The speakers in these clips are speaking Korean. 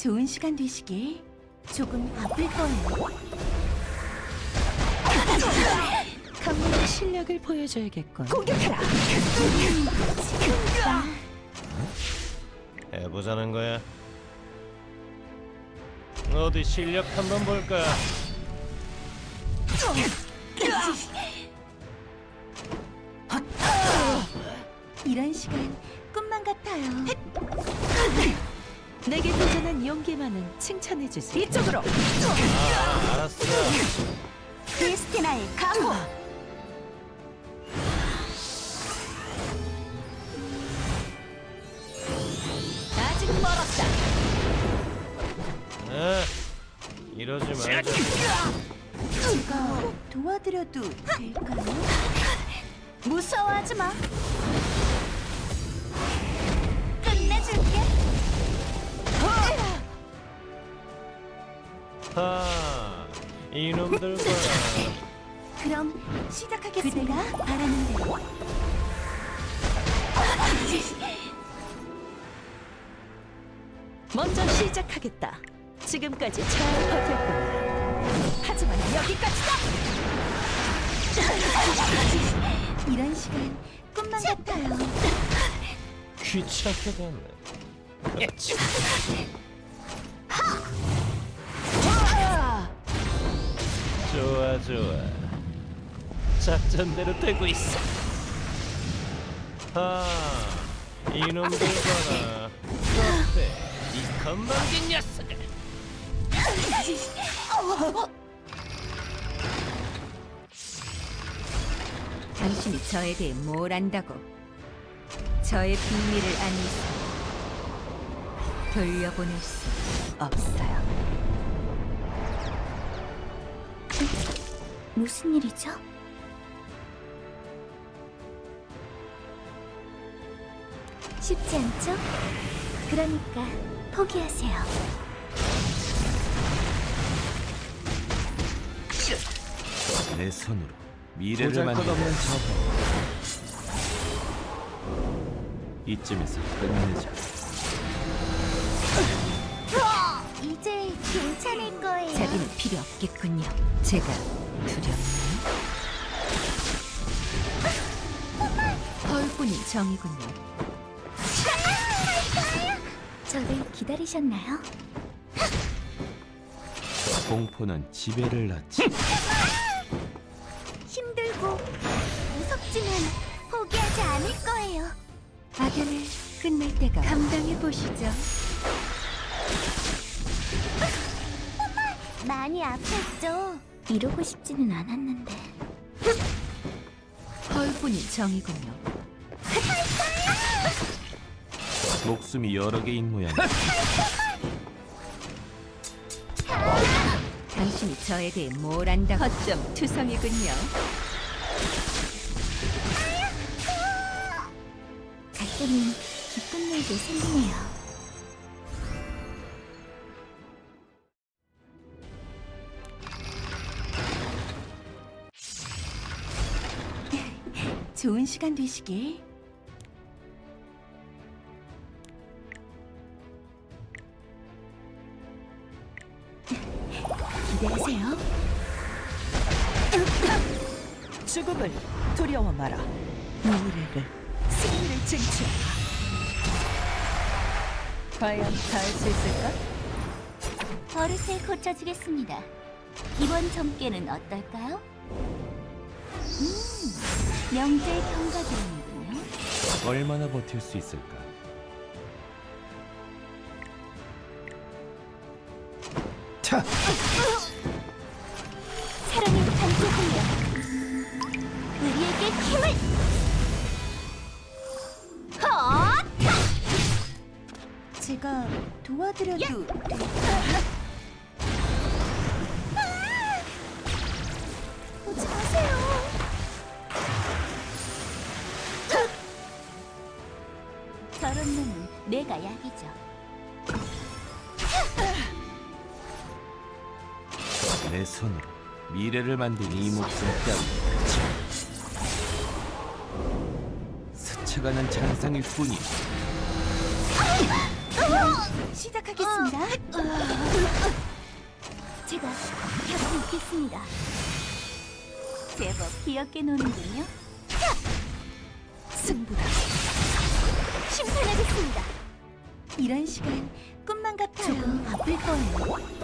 좋은 시간 되시길. 조금 아플 거예요. 강물의 실력을 보여줘야겠군. 공격해라. 해보자는 거야. 어디 실력 한번 볼까? 이런 시간 꿈만 같아요. 내게 도전한 용기만은 칭찬해주지. 이쪽으로. 아, 알았어. 크리스티나의 강호. 아직 멀었다. 아, 이러지 말자. 제가 도와드려도 될까요? 무서워하지 마. 하, 이놈들과 그럼 시작하겠습니다. 바라는 대로. 먼저 시작하겠다. 지금까지 잘 버텼구나. 하지만 여기까지다. 이런 시간 꿈만 같아요. 귀찮게 됐네. 좋아, 좋아. 작전대로 되고 있어. 하, 이놈들 봐라. 어때? 이 건방진 녀석아. 당신이 저에 대해 뭘 안다고? 저의 비밀을 안 이상 돌려보낼 수 없어요. 무슨 일이죠? 쉽지 않죠? 그러니까 포기하세요. 내 손으로 미래를 만든다. 이쯤에서 끝내자. 이제 괜찮을 거예요. 자비는 필요 없겠군요. 제가 두렵나요? 헐뿐이 정이군요. 저를 기다리셨나요? 공포는 지배를 낳지. 힘들고 무섭지만 포기하지 않을 거예요. 악연을 끝낼 때가 감당해 보시죠. 많이 아팠죠. 이러고 싶지는 않았는데. 헐뿐이 정이군요. 목숨이 여러 개인 모양. 당신이 저에 대해 뭘 안다고? 허점 투성이군요. 가끔은 기쁜 일도 생기네요. 좋은 시간 되시길. 기대하세요. 죽음을 두려워 마라. 미래를 승리를 쟁취하라. 과연 다 할 수 있을까? 버릇을 고쳐주겠습니다. 이번 점괘는 어떨까요? 음, 명제 경과드립니군요. 얼마나 버틸 수 있을까? 차! 사랑의 단체 공격. 우리에게 힘을! 헛! 제가 도와드려도 될까요? 저런 놈은 내가 약이죠. 내 손으로 미래를 만든 이 목숨 따위. 스쳐가는 잔상일 뿐이. 시작하겠습니다. 제가 곁에 있겠습니다. 제법 귀엽게 노는군요. 승부다. 심판하겠습니다. 이런 시간 꿈만 같아요. 조금 아플 거예요.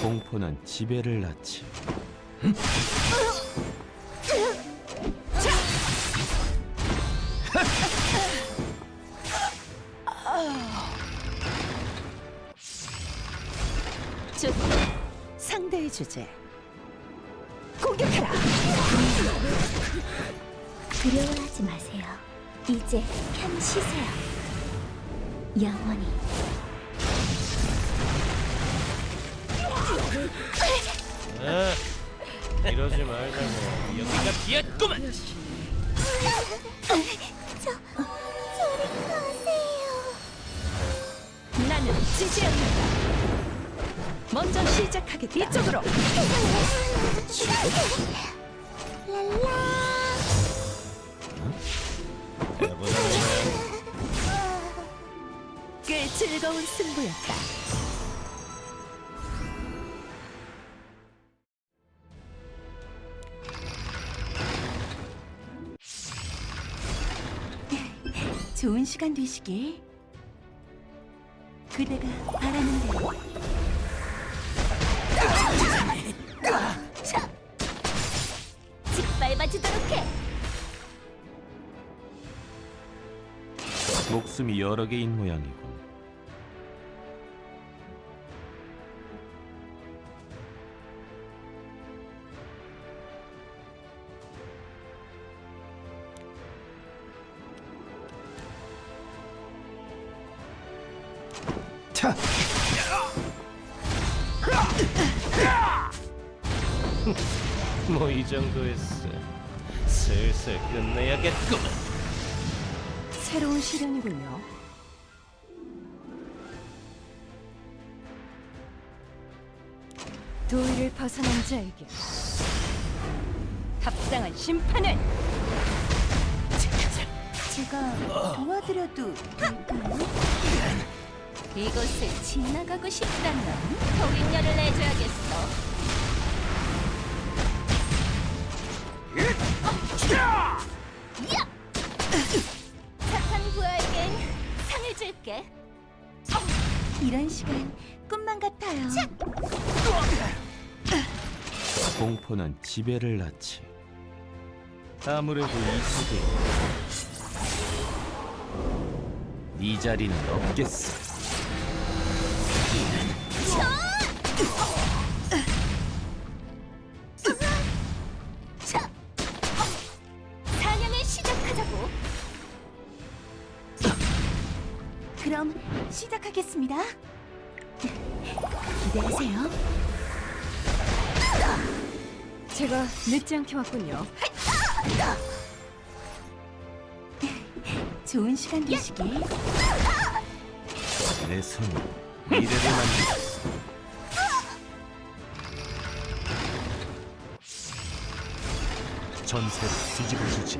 공포는 지배를 낳지. 좋다. 상대의 주제. 두려워하지 마세요. 이제 편히 쉬세요. 영원히. 아, 이러지 말자고. 여기가 비었구만. 나는 지지 않는다. 먼저 시작하겠다. 이쪽으로. 해보 즐거운 승부였다. 좋은 시간 되시길. 그대가 바라는 대로. 짓밟아주도록 해. 목숨이 여러 개인 모양이 군. 뭐이 정도였어. 슬슬 끝내야겠구만. 새로운 시련이군요. 도의를 벗어난 자에게 합당한 심판을 제가 도와드려도 될까요? 이곳을 지나가고 싶다면 통행료를 내줘야겠어. 야! 착한 부하에겐 상을 줄게. 이런 시간 꿈만 같아요. 공포는 지배를 낳지. 아무래도 이 속에 네 자리는 없겠어. 그럼 시작하겠습니다. 기대하세요. 제가 늦지 않게 왔군요. 좋은 시간 되시길. 내 손이 미래를 만들겠어. 전세를 뒤집어주지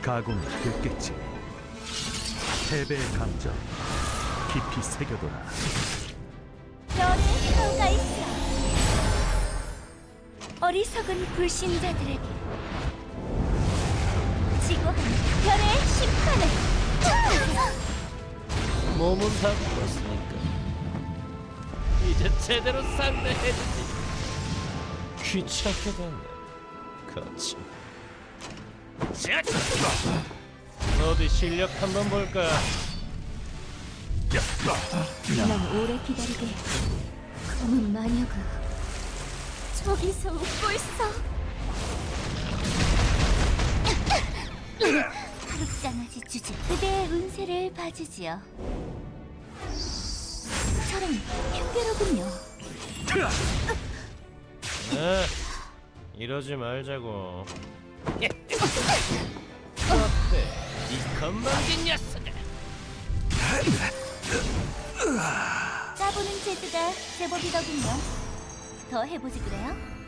가공이 됐겠지 패배의 감정 깊이 새겨둬라 별의 효가 있어. 어리석은 불신자들에게 지고한 별의 심판을. 몸은 다 풀었으니까 이제 제대로 상대해주지. 귀찮게 됐네. 거치. 자, 어디 실력 한번 볼까? 난 오래 기다리게. 검은 마녀가 저기서 웃고 있어. 하룻강아지 주제. 그대의 운세를 봐주지요. 저런 흉계로군요. 아, 이러지 말자고. 건방진 녀석아? 까보는 재주가 제법이더군요. 더 해보지 그래요?